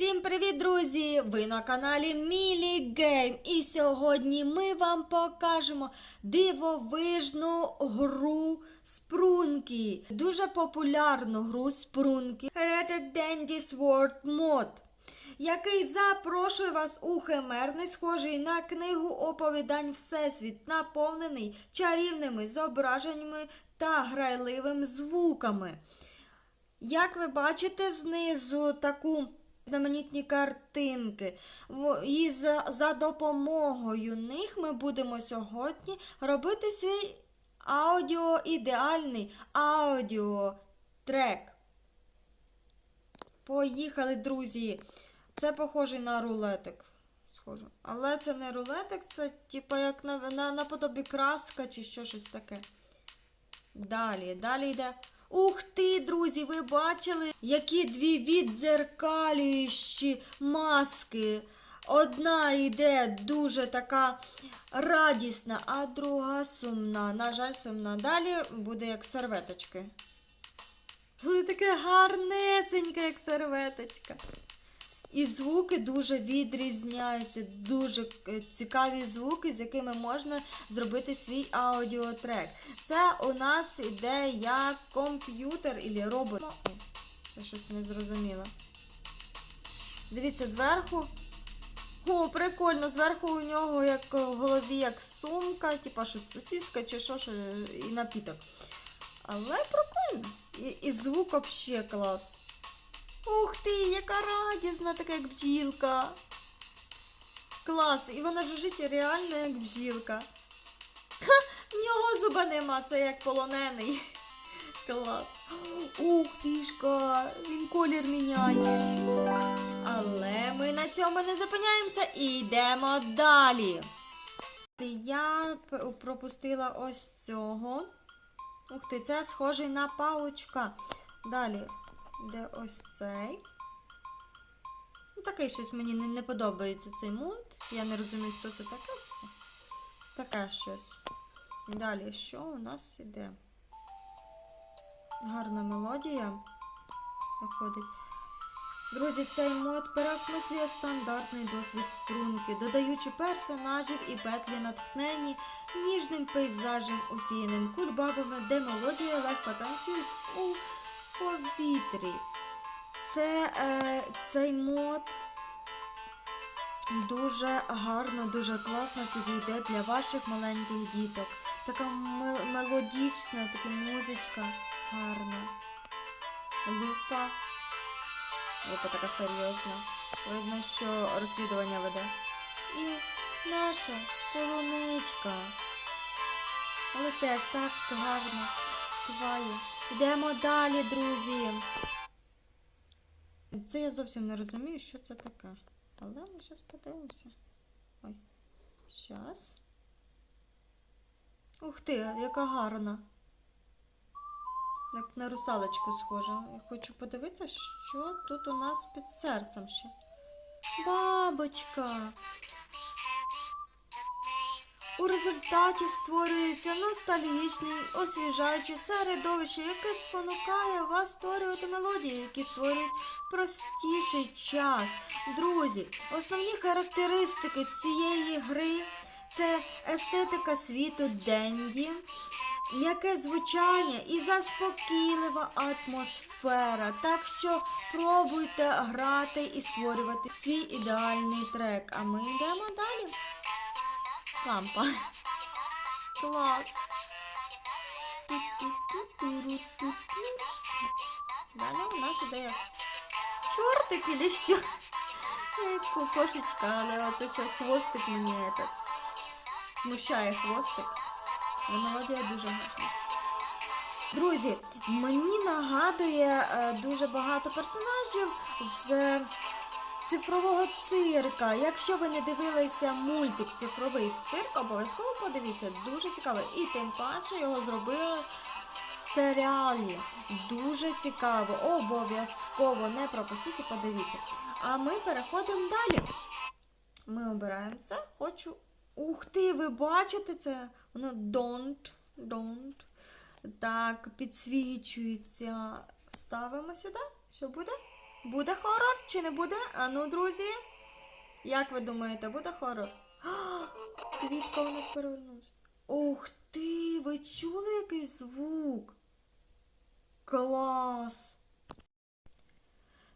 Всім привіт, друзі! Ви на каналі Мілі Гейм. І сьогодні ми вам покажемо дивовижну гру Спрунки. Дуже популярну гру Спрунки Red Dandy Sword Mod, який запрошує вас у химерний, схожий на книгу оповідань Всесвіт, наповнений чарівними зображеннями та грайливими звуками. Як ви бачите знизу таку знаменітні картинки, і за, за допомогою них ми будемо сьогодні робити свій аудіо ідеальний аудіотрек. Поїхали, друзі! Це похоже на рулетик. Схоже. Але це не рулетик, це типа як на, на, наподобі краска чи що щось таке. Далі, далі йде. Ух ти, друзі, ви бачили, які дві відзеркалюючі маски. Одна йде дуже така радісна, а друга сумна. На жаль, сумна. Далі буде як серветочки. Вони таке гарнесеньке, як серветочка. І звуки дуже відрізняються, дуже е, цікаві звуки, з якими можна зробити свій аудіотрек. Це у нас іде як комп'ютер і робот. Це щось не зрозуміло. Дивіться, зверху. О, прикольно, зверху у нього як в голові як сумка, типа щось сосиска чи що, що і напіток. Але прикольно. І, і звук взагалі клас. Ух ти, яка радісна, така як бджілка. Клас, і вона жужить реально як бджілка. Ха, в нього зуба нема, це як полонений. Клас. Ух тишка, він колір міняє. Але ми на цьому не зупиняємося і йдемо далі. Я пропустила ось цього. Ух ти, це схожий на паучка. Далі, де ось цей. Ну, такий щось мені не, не подобається цей мод. Я не розумію, хто це таке. Це таке щось. Далі, що у нас іде? Гарна мелодія виходить. Друзі, цей мод переосмислює стандартний досвід спрунки, додаючи персонажів і петлі натхнені ніжним пейзажем, усіяним кульбабами, де мелодія легко танцює у повітрі. Це, е, цей мод дуже гарно, дуже класно підійде для ваших маленьких діток. Така мелодічна, така музичка гарна. Лупа. Лупа така серйозна. Видно, що розслідування веде. І наша полуничка. Але теж так гарно співає. Йдемо далі, друзі. Це я зовсім не розумію, що це таке. Але ми зараз подивимося. Ой. Щас. Ух ти, яка гарна. Як на русалочку схожа. Я хочу подивитися, що тут у нас під серцем ще. Бабочка. У результаті створюється ностальгічне, освіжаюче середовище, яке спонукає вас створювати мелодії, які створюють простіший час. Друзі, основні характеристики цієї гри це естетика світу Денді, м'яке звучання і заспокійлива атмосфера. Так що пробуйте грати і створювати свій ідеальний трек. А ми йдемо далі. Лампа. Клас. Далі у нас іде чортик или що? Як кошечка, але оце ще хвостик мені этот. Смущає хвостик. Але мелодія дуже гарна. Друзі, мені нагадує е, дуже багато персонажів з цифрового цирка. Якщо ви не дивилися мультик Цифровий цирк, обов'язково подивіться. Дуже цікаво. І тим паче його зробили в серіалі. Дуже цікаво. Обов'язково не пропустіть і подивіться. А ми переходимо далі. Ми обираємо це. Хочу. Ух ти, ви бачите це? Воно don't, don't. Так, підсвічується. Ставимо сюди. Що буде? Буде хорор чи не буде? А ну, друзі. Як ви думаєте, буде хорор? Квітка у нас перевернулася. Ух ти! Ви чули який звук? Клас!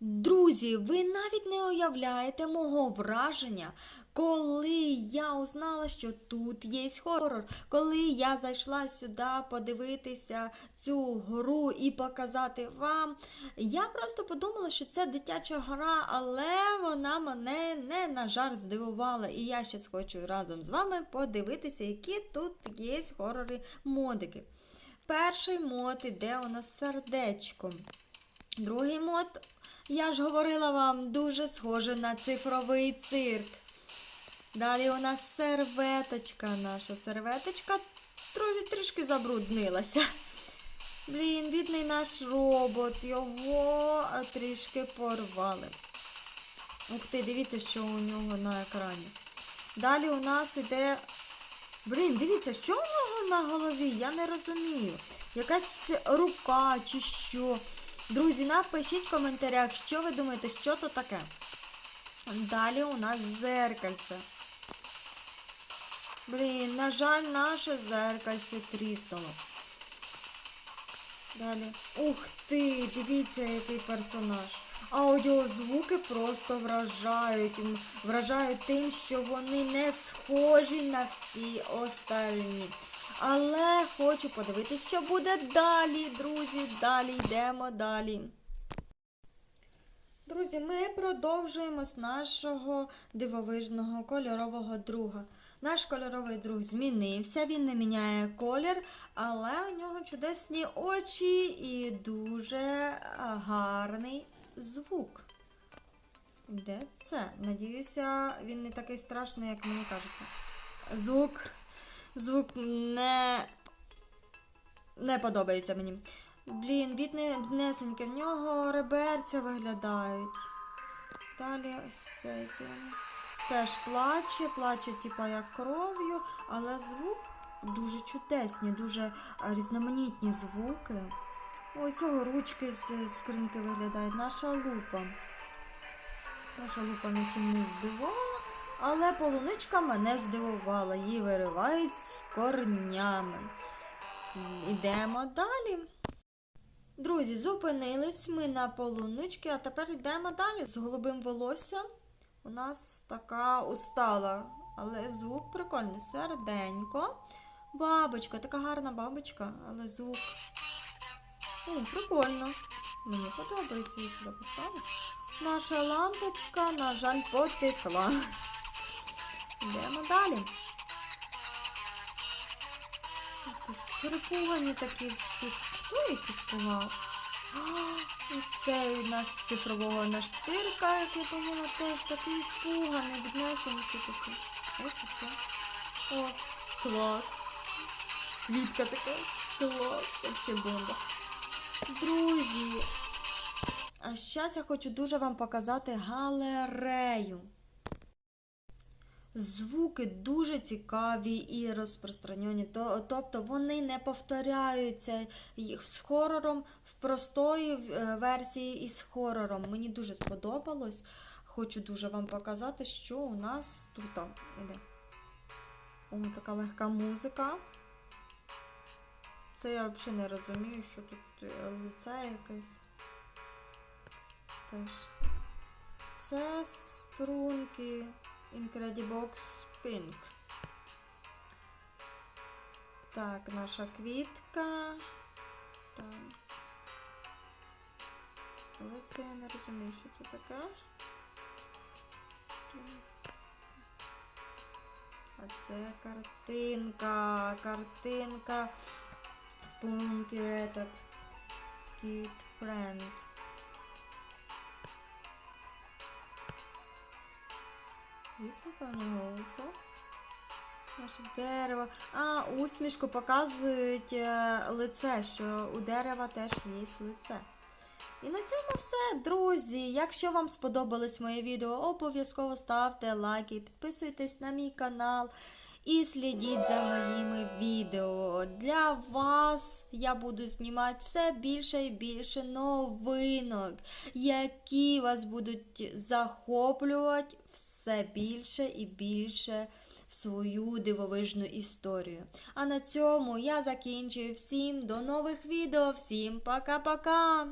Друзі, ви навіть не уявляєте мого враження, коли я узнала, що тут є хорор. Коли я зайшла сюди подивитися цю гру і показати вам, я просто подумала, що це дитяча гра, але вона мене не на жарт здивувала. І я ще хочу разом з вами подивитися, які тут є хорори модики. Перший мод іде у нас сердечком. Другий мод, я ж говорила вам, дуже схожий на цифровий цирк. Далі у нас серветочка. Наша серветочка трішки забруднилася. Блін, бідний наш робот, його трішки порвали. Ух ти, дивіться, що у нього на екрані. Далі у нас іде. Блін, дивіться, що у нього на голові? Я не розумію. Якась рука чи що. Друзі, напишіть в коментарях, що ви думаєте, що то таке. Далі у нас зеркальце. Блін, на жаль, наше зеркальце тріснуло. Далі. Ух ти, дивіться, який персонаж. Аудіозвуки просто вражають. Вражають тим, що вони не схожі на всі остальні. Але хочу подивитися, що буде далі, друзі. Далі йдемо далі. Друзі, ми продовжуємо з нашого дивовижного кольорового друга. Наш кольоровий друг змінився, він не міняє колір, але у нього чудесні очі і дуже гарний звук. Де це? Надіюся, він не такий страшний, як мені кажеться. Звук. Звук не, не подобається мені. Блін, бідне, біднесеньке, в нього реберця виглядають. Далі ось цей це. Теж плаче, плаче, типа як кров'ю, але звук дуже чудесні, дуже різноманітні звуки. Ой, цього ручки з скриньки виглядають. Наша лупа. Наша лупа нічим не здивувала, але полуничка мене здивувала. Її виривають з корнями. Ідемо далі. Друзі, зупинились ми на полунички, а тепер йдемо далі з голубим волоссям. У нас така устала, але звук прикольний. Серденько. Бабочка, така гарна бабочка, але звук. О, прикольно. Мені подобається її сюди поставити. Наша лампочка, на жаль, потекла. Йдемо далі. Перепугані такі всі. Хто їх іспугав? І цей з цифрового наш цирка, як я думала, теж такий спуганий, біднесенький такий. Ось і це. О, клас. Квітка така. Клас. Вообще бомба. Друзі. А зараз я хочу дуже вам показати галерею. Звуки дуже цікаві і розпространені, тобто вони не повторяються їх з хорором в простої е, версії і з хорором. Мені дуже сподобалось. Хочу дуже вам показати, що у нас тут іде. О, така легка музика. Це я взагалі не розумію, що тут е, лице якесь. Теж. Це спрунки. Incredibox Pink. Так, наша квітка. Так. Але це я не розумію, що це таке. А це картинка. Картинка. Спунки реток. Кіт Friend. Дивіться, яке у нього око. Наше дерево. А, усмішку показують е, лице, що у дерева теж є лице. І на цьому все, друзі. Якщо вам сподобалось моє відео, обов'язково ставте лайки, підписуйтесь на мій канал. І слідіть за моїми відео. Для вас я буду знімати все більше і більше новинок, які вас будуть захоплювати все більше і більше в свою дивовижну історію. А на цьому я закінчую всім до нових відео. Всім пока-пока!